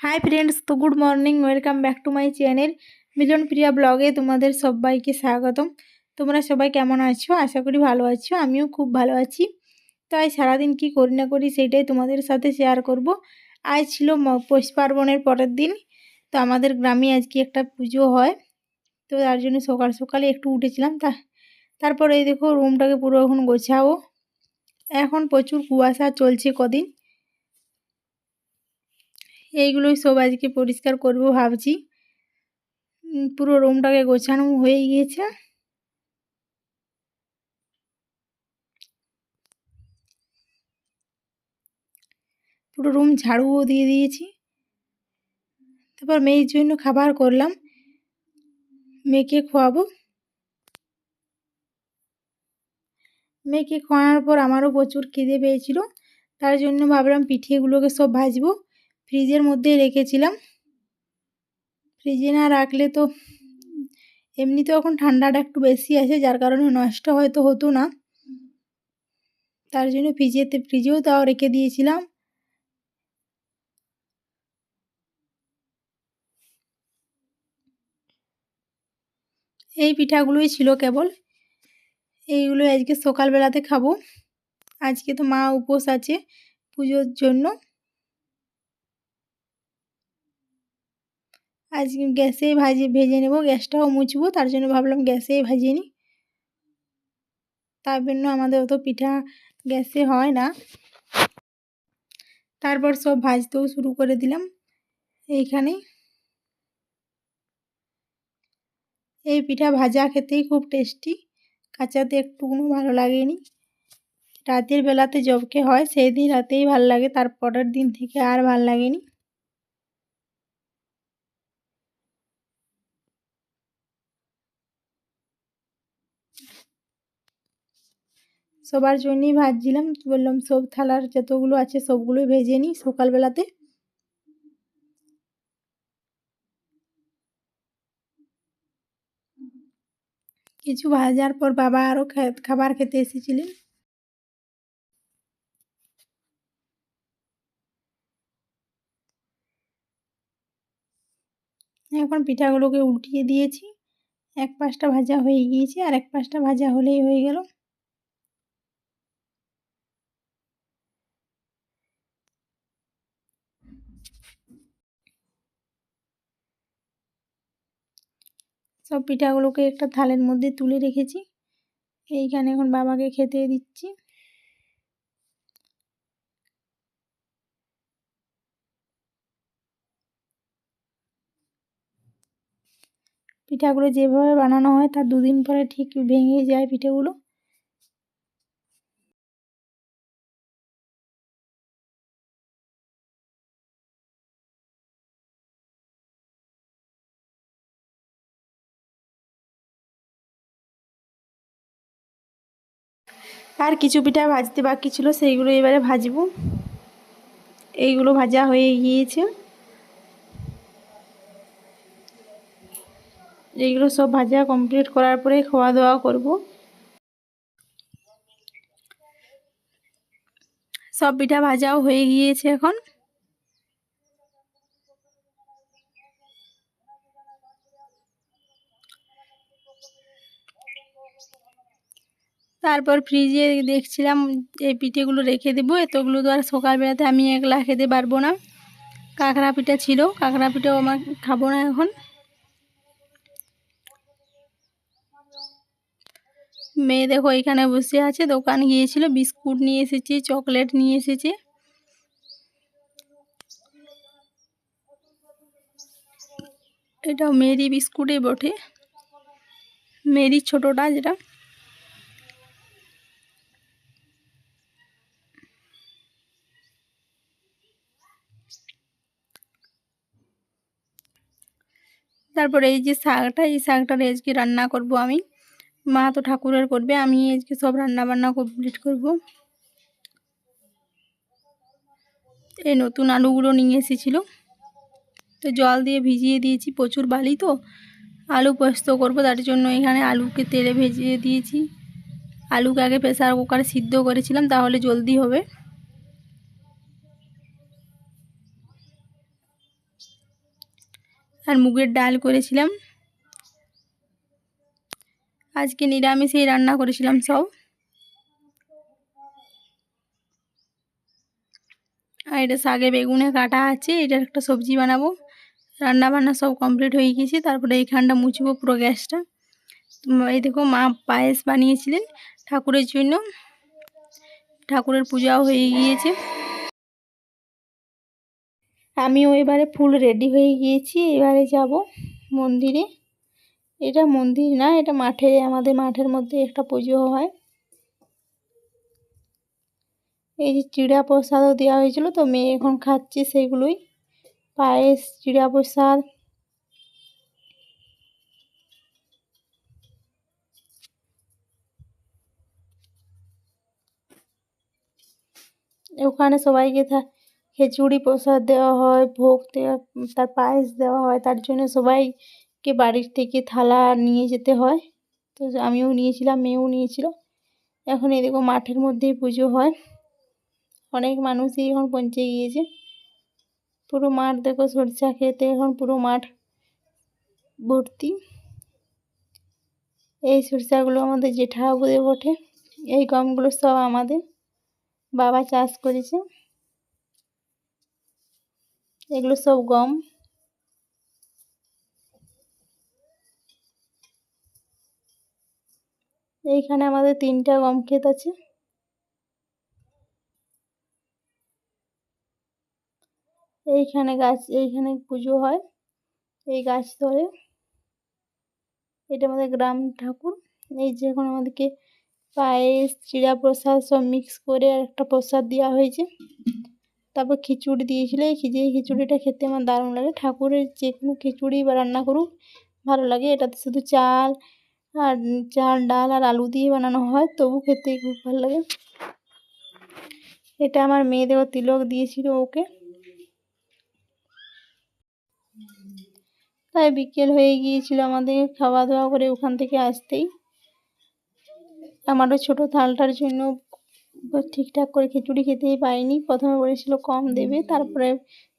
High friends তো good morning welcome back to my channel Milan Priya ব্লগে তোমাদের সবাইকে স্বাগতম। তোমরা সবাই কেমন আছো? আশা করি ভালো আছো, আমিও খুব ভালো আছি। তাই সারাদিন কি করি না করি সেইটাই তোমাদের সাথে শেয়ার করব। আজ ছিল পৌষ পার্বণের পরের দিন। তো আমাদের গ্রামে আজকে একটা পুজো হয়। তো তার জন্য সকাল সকালে একটু উঠেছিলাম। তা, তারপরে দেখো রুমটাকে পুরো এখন গোছাবো এখন প্রচুর কুয়াশা চলছে কদিন। এইগুলোই সব আজকে পরিষ্কার করব ভাবছি। পুরো রুমটাকে গোছানো হয়ে গিয়েছে। পুরো রুম ঝাড়ুও দিয়ে দিয়েছি। তারপর মেয়ের জন্য খাবার করলাম। মেয়েকে খোয়াবো। মেয়েকে খাওয়ানোর পর আমারও প্রচুর খিদে পেয়েছিল। তার জন্য ভাবলাম পিঠেগুলোকে সব ভাজবো। ফ্রিজের মধ্যে রেখেছিলাম। ফ্রিজে না রাখলে তো এমনিতেও এখন ঠান্ডাটা একটু বেশি আছে যার কারণে নষ্ট হয়তো হতো না। তার জন্য ফ্রিজেতে, ফ্রিজেও তাও রেখে দিয়েছিলাম। এই পিঠাগুলোই ছিল কেবল। এইগুলো আজকে সকালবেলাতে খাব। আজকে তো মা উপোস আছে পুজোর জন্য। আজকে গ্যাসেই ভাজি, ভেজে নেব, গ্যাসটাও মুছবো, তার জন্য ভাবলাম গ্যাসেই ভাজিয়ে নিই। তার জন্য আমাদের অত পিঠা গ্যাসে হয় না। তারপর সব ভাজতেও শুরু করে দিলাম এইখানে। এই পিঠা ভাজা খেতেই খুব টেস্টি, কাঁচাতে একটুকুনো ভালো লাগেনি। রাতের বেলাতে জবকে হয়, সেই দিন রাতেই ভালো লাগে, তার পরের দিন থেকে আর ভালো লাগেনি। সবার জন্যই ভাজছিলাম। বললাম, সব থালার যতগুলো আছে সবগুলোই ভেজে নিই সকালবেলাতে। কিছু ভাজার পর বাবা আরও খাবার খেতে এসেছিলেন। এখন পিঠাগুলোকে উল্টিয়ে দিয়েছি। এক পাশটা ভাজা হয়ে গিয়েছে আর এক পাশটা ভাজা হলেই হয়ে গেল। সব পিঠাগুলোকে একটা থালের মধ্যে তুলে রেখেছি। এইখানে এখন বাবাকে খেতে দিচ্ছি। পিঠাগুলো যেভাবে বানানো হয় তার দুদিন পরে ঠিক ভেঙে যায় পিঠেগুলো। আর কিছু পিঠা ভাজতে বাকি ছিল, সেইগুলো এবারে ভাজব। এইগুলো ভাজা হয়ে গিয়েছে। এইগুলো সব ভাজা কমপ্লিট করার পরে খাওয়া দাওয়া করব। সব পিঠা ভাজাও হয়ে গিয়েছে এখন। তারপর ফ্রিজে দেখছিলাম, এই পিঠেগুলো রেখে দেবো, এতগুলো তো আর সকালবেলাতে আমি একলা খেতে পারব না। কাঁকড়া পিঠা ছিল, কাঁকড়া পিঠাও আমার খাব না এখন। মেয়ে দেখো এখানে বসে আছে, দোকান গিয়েছিল, বিস্কুট নিয়ে এসেছে, চকলেট নিয়ে এসেছে। এটাও মেরি বিস্কুটই বটে। মেরি ছোটোটা যেটা। তারপরে এই যে শাকটা, এই শাকটা আজকে রান্না করব আমি। মা তো ঠাকুরের করবে, আমি আজকে সব রান্না বান্না কমপ্লিট করব। এই নতুন আলুগুলো নিয়ে এসেছিল। তো জল দিয়ে ভিজিয়ে দিয়েছি, প্রচুর বালি তো। আলু পোস্ত করব, তার জন্য এখানে আলুকে তেলে ভেজিয়ে দিয়েছি। আলুকে আগে প্রেসার কুকারে সিদ্ধ করেছিলাম, তাহলে জলদি হবে। আর মুগের ডাল করেছিলাম। আজকে নিরামিষেই রান্না করেছিলাম সব। আর এটা শাগে বেগুনে কাটা আছে, এটার একটা সবজি বানাবো। রান্না বান্না সব কমপ্লিট হয়ে গেছে তারপরে এইখানটা মুছবো পুরো গ্যাসটা। এই দেখো মা পায়েস বানিয়েছিলেন ঠাকুরের জন্য। ঠাকুরের পূজাও হয়ে গিয়েছে। আমিও এবারে ফুল রেডি হয়ে গিয়েছি, এবারে যাব মন্দিরে। এটা মন্দির না, এটা মাঠে, আমাদের মাঠের মধ্যে একটা পুজো হয়। এই যে চিড়া প্রসাদও দেওয়া হয়েছিল তো, মেয়ে এখন খাচ্ছে সেগুলোই। পায়েস, চিড়া প্রসাদ। ওখানে সবাইকে খিচুড়ি প্রসাদ দেওয়া হয়, ভোগ দেওয়া, তার পায়েস দেওয়া হয়, তার জন্য সবাইকে বাড়ির থেকে থালা নিয়ে যেতে হয়। তো আমিও নিয়েছিলাম, মেয়েও নিয়েছিল। এখন এদিকে মাঠের মধ্যেই পুজো হয়। অনেক মানুষই এখন পৌঁছে গিয়েছে। পুরো মাঠ দেখো সরষা খেতে, এখন পুরো মাঠ ভর্তি। এই সরষাগুলো আমাদের জেঠাবুদের ওঠে এই গমগুলো সব আমাদের। বাবা চাষ করেছে। এগুলো সব গম। এইখানে আমাদের তিনটা গম ক্ষেত আছে। এইখানে গাছ, এইখানে পুজো হয়, এই গাছ ধরে। এটা আমাদের গ্রাম ঠাকুর। এই যে এখন আমাদেরকে পায়েস চিড়া প্রসাদ সব মিক্স করে আর একটা প্রসাদ দেওয়া হয়েছে। তারপর খিচুড়ি দিয়েছিলো, এই খিচুড়ি খিচুড়িটা খেতে আমার দারুণ লাগে। ঠাকুরের যে কোনো খিচুড়ি বা রান্না করুক, ভালো লাগে। এটাতে শুধু চাল আর চাল, ডাল আর আলু দিয়ে বানানো হয়, তবু খেতে খুব ভালো লাগে। এটা আমার মেয়েদেরও তিলক দিয়েছিল ওকে। তাই বিকেল হয়ে গিয়েছিল আমাদের খাওয়া দাওয়া করে ওখান থেকে আসতেই। আমারও ছোটো থালটার জন্য ঠিকঠাক করে খিচুড়ি খেতেই পাইনি প্রথমে বলেছিল কম দেবে তারপরে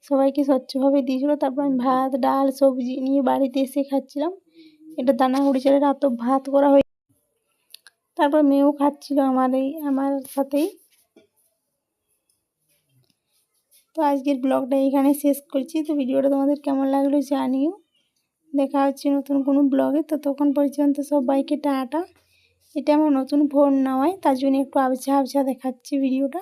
সবাইকে স্বচ্ছভাবে দিয়েছিলো। তারপর আমি ভাত ডাল সবজি নিয়ে বাড়িতে এসে খাচ্ছিলাম। এটা দানাগুড়ি চালের এত ভাত করা হয়ে তারপর মেয়েও খাচ্ছিল আমার এই আমার সাথেই। তো আজকের ব্লগটা এখানে শেষ করছি। তো ভিডিওটা তোমাদের কেমন লাগল জানিও। দেখা হচ্ছে নতুন কোনো ব্লগে। তো তখন পর্যন্ত সবাইকে টাটা। এটা আমার নতুন ফোন নেওয়ায় তার জন্য একটু আবছা আবছা দেখাচ্ছি ভিডিওটা।